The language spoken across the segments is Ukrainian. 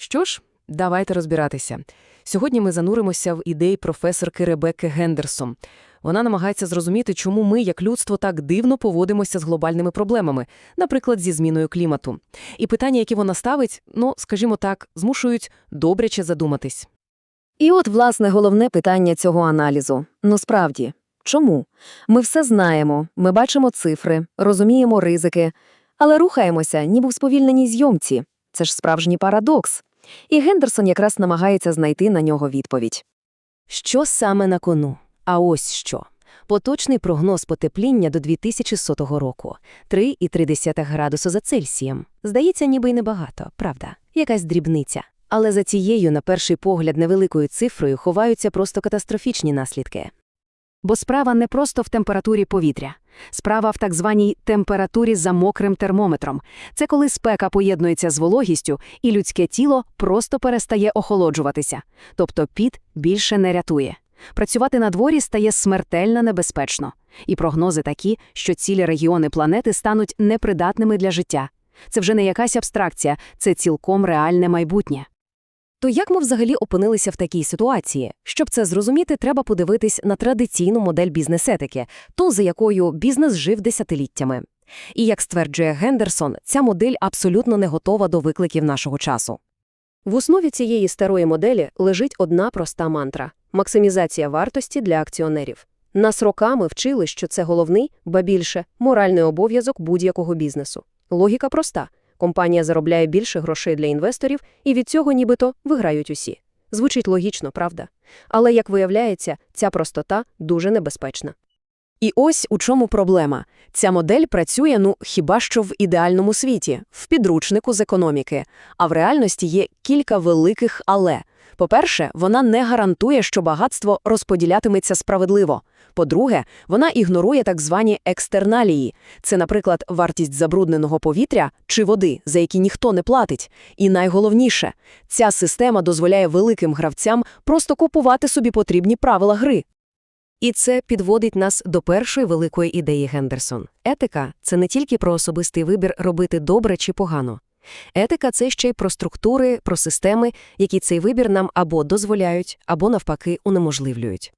Що ж, давайте розбиратися. Сьогодні ми зануримося в ідеї професорки Ребекки Гендерсон. Вона намагається зрозуміти, чому ми, як людство, так дивно поводимося з глобальними проблемами, наприклад, зі зміною клімату. І питання, які вона ставить, ну, скажімо так, змушують добряче задуматись. І от, власне, головне питання цього аналізу. Ну, справді, чому? Ми все знаємо, ми бачимо цифри, розуміємо ризики, але рухаємося, ніби в сповільненій зйомці. Це ж справжній парадокс. І Гендерсон якраз намагається знайти на нього відповідь. Що саме на кону? А ось що. Поточний прогноз потепління до 2100 року – 3,3 градусу за Цельсієм. Здається, ніби й небагато, правда? Якась дрібниця. Але за цією, на перший погляд, невеликою цифрою ховаються просто катастрофічні наслідки. Бо справа не просто в температурі повітря. Справа в так званій температурі за мокрим термометром. Це коли спека поєднується з вологістю, і людське тіло просто перестає охолоджуватися. Тобто піт більше не рятує. Працювати на дворі стає смертельно небезпечно. І прогнози такі, що цілі регіони планети стануть непридатними для життя. Це вже не якась абстракція, це цілком реальне майбутнє. То як ми взагалі опинилися в такій ситуації? Щоб це зрозуміти, треба подивитись на традиційну модель бізнес-етики, ту, за якою бізнес жив десятиліттями. І, як стверджує Гендерсон, ця модель абсолютно не готова до викликів нашого часу. В основі цієї старої моделі лежить одна проста мантра – максимізація вартості для акціонерів. Нас роками вчили, що це головний, ба більше, моральний обов'язок будь-якого бізнесу. Логіка проста. Компанія заробляє більше грошей для інвесторів, і від цього нібито виграють усі. Звучить логічно, правда? Але, як виявляється, ця простота дуже небезпечна. І ось у чому проблема. Ця модель працює, ну, хіба що в ідеальному світі, в підручнику з економіки. А в реальності є кілька великих «але». По-перше, вона не гарантує, що багатство розподілятиметься справедливо. По-друге, вона ігнорує так звані екстерналії. Це, наприклад, вартість забрудненого повітря чи води, за які ніхто не платить. І найголовніше, ця система дозволяє великим гравцям просто купувати собі потрібні правила гри. І це підводить нас до першої великої ідеї Гендерсон. Етика – це не тільки про особистий вибір робити добре чи погано. Етика – це ще й про структури, про системи, які цей вибір нам або дозволяють, або, навпаки, унеможливлюють.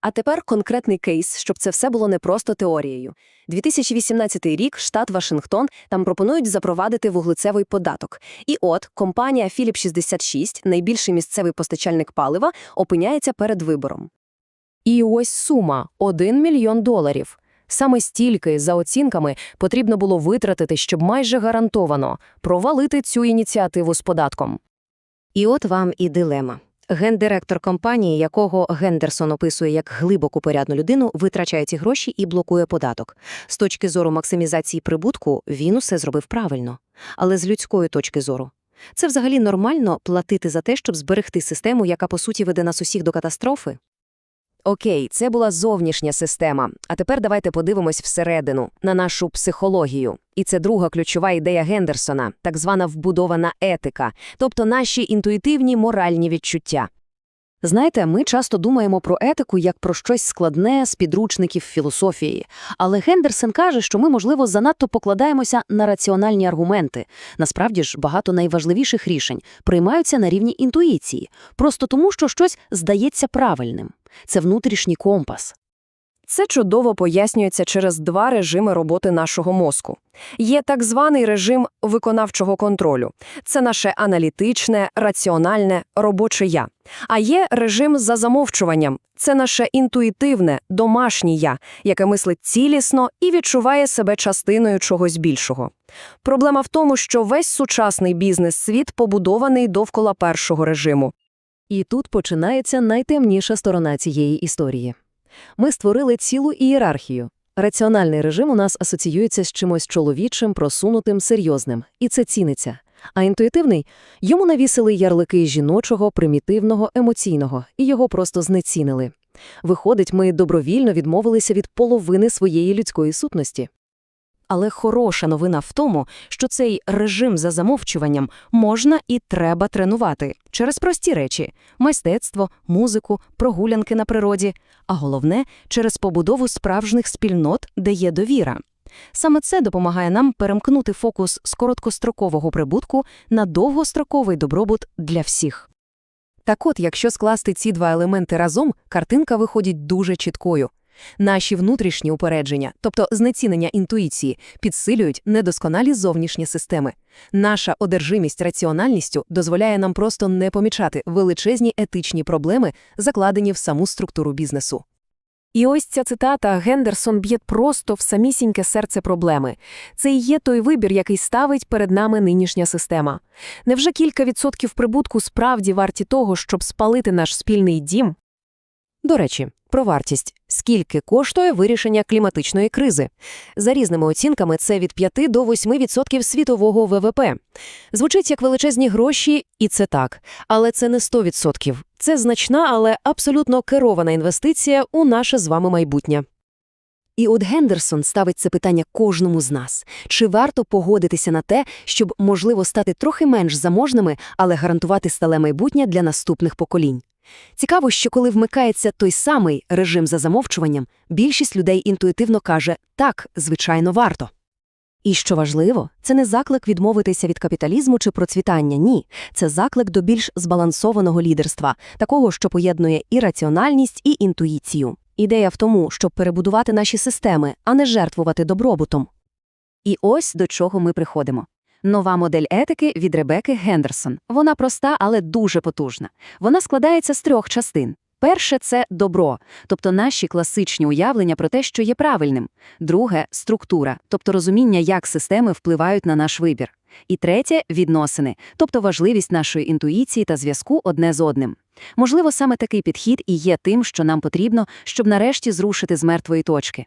А тепер конкретний кейс, щоб це все було не просто теорією. 2018 рік, штат Вашингтон, там пропонують запровадити вуглецевий податок. І от компанія Philip 66, найбільший місцевий постачальник палива, опиняється перед вибором. І ось сума – 1 мільйон доларів. Саме стільки, за оцінками, потрібно було витратити, щоб майже гарантовано провалити цю ініціативу з податком. І от вам і дилема. Гендиректор компанії, якого Гендерсон описує як глибоку порядну людину, витрачає ці гроші і блокує податок. З точки зору максимізації прибутку він усе зробив правильно. Але з людської точки зору. Це взагалі нормально платити за те, щоб зберегти систему, яка по суті веде нас усіх до катастрофи? Окей, це була зовнішня система. А тепер давайте подивимось всередину, на нашу психологію. І це друга ключова ідея Гендерсона, так звана вбудована етика, тобто наші інтуїтивні моральні відчуття. Знаєте, ми часто думаємо про етику як про щось складне з підручників філософії. Але Гендерсон каже, що ми, можливо, занадто покладаємося на раціональні аргументи. Насправді ж, багато найважливіших рішень приймаються на рівні інтуїції, просто тому, що щось здається правильним. Це внутрішній компас. Це чудово пояснюється через два режими роботи нашого мозку. Є так званий режим виконавчого контролю. Це наше аналітичне, раціональне, робоче я. А є режим за замовчуванням. Це наше інтуїтивне, домашнє я, яке мислить цілісно і відчуває себе частиною чогось більшого. Проблема в тому, що весь сучасний бізнес-світ побудований довкола першого режиму. І тут починається найтемніша сторона цієї історії. Ми створили цілу ієрархію. Раціональний режим у нас асоціюється з чимось чоловічим, просунутим, серйозним, і це ціниться. А інтуїтивний йому навісили ярлики жіночого, примітивного, емоційного, і його просто знецінили. Виходить, ми добровільно відмовилися від половини своєї людської сутності. Але хороша новина в тому, що цей режим за замовчуванням можна і треба тренувати через прості речі мистецтво, музику, прогулянки на природі, а головне через побудову справжніх спільнот, де є довіра. Саме це допомагає нам перемкнути фокус з короткострокового прибутку на довгостроковий добробут для всіх. Так от, якщо скласти ці два елементи разом, картинка виходить дуже чіткою. Наші внутрішні упередження, тобто знецінення інтуїції, підсилюють недосконалі зовнішні системи. Наша одержимість раціональністю дозволяє нам просто не помічати величезні етичні проблеми, закладені в саму структуру бізнесу. І ось ця цитата Гендерсон б'є просто в самісіньке серце проблеми. Це і є той вибір, який ставить перед нами нинішня система. Невже кілька відсотків прибутку справді варті того, щоб спалити наш спільний дім? До речі, про вартість. Скільки коштує вирішення кліматичної кризи? За різними оцінками, це від 5 до 8% світового ВВП. Звучить як величезні гроші, і це так. Але це не 100%. Це значна, але абсолютно керована інвестиція у наше з вами майбутнє. І от Гендерсон ставить це питання кожному з нас. Чи варто погодитися на те, щоб, можливо, стати трохи менш заможними, але гарантувати стале майбутнє для наступних поколінь? Цікаво, що коли вмикається той самий режим за замовчуванням, більшість людей інтуїтивно каже «так, звичайно, варто». І що важливо, це не заклик відмовитися від капіталізму чи процвітання, ні. Це заклик до більш збалансованого лідерства, такого, що поєднує і раціональність, і інтуїцію. Ідея в тому, щоб перебудувати наші системи, а не жертвувати добробутом. І ось до чого ми приходимо. Нова модель етики від Ребекки Гендерсон. Вона проста, але дуже потужна. Вона складається з трьох частин. Перше – це добро, тобто наші класичні уявлення про те, що є правильним. Друге – структура, тобто розуміння, як системи впливають на наш вибір. І третє – відносини, тобто важливість нашої інтуїції та зв'язку одне з одним. Можливо, саме такий підхід і є тим, що нам потрібно, щоб нарешті зрушити з мертвої точки.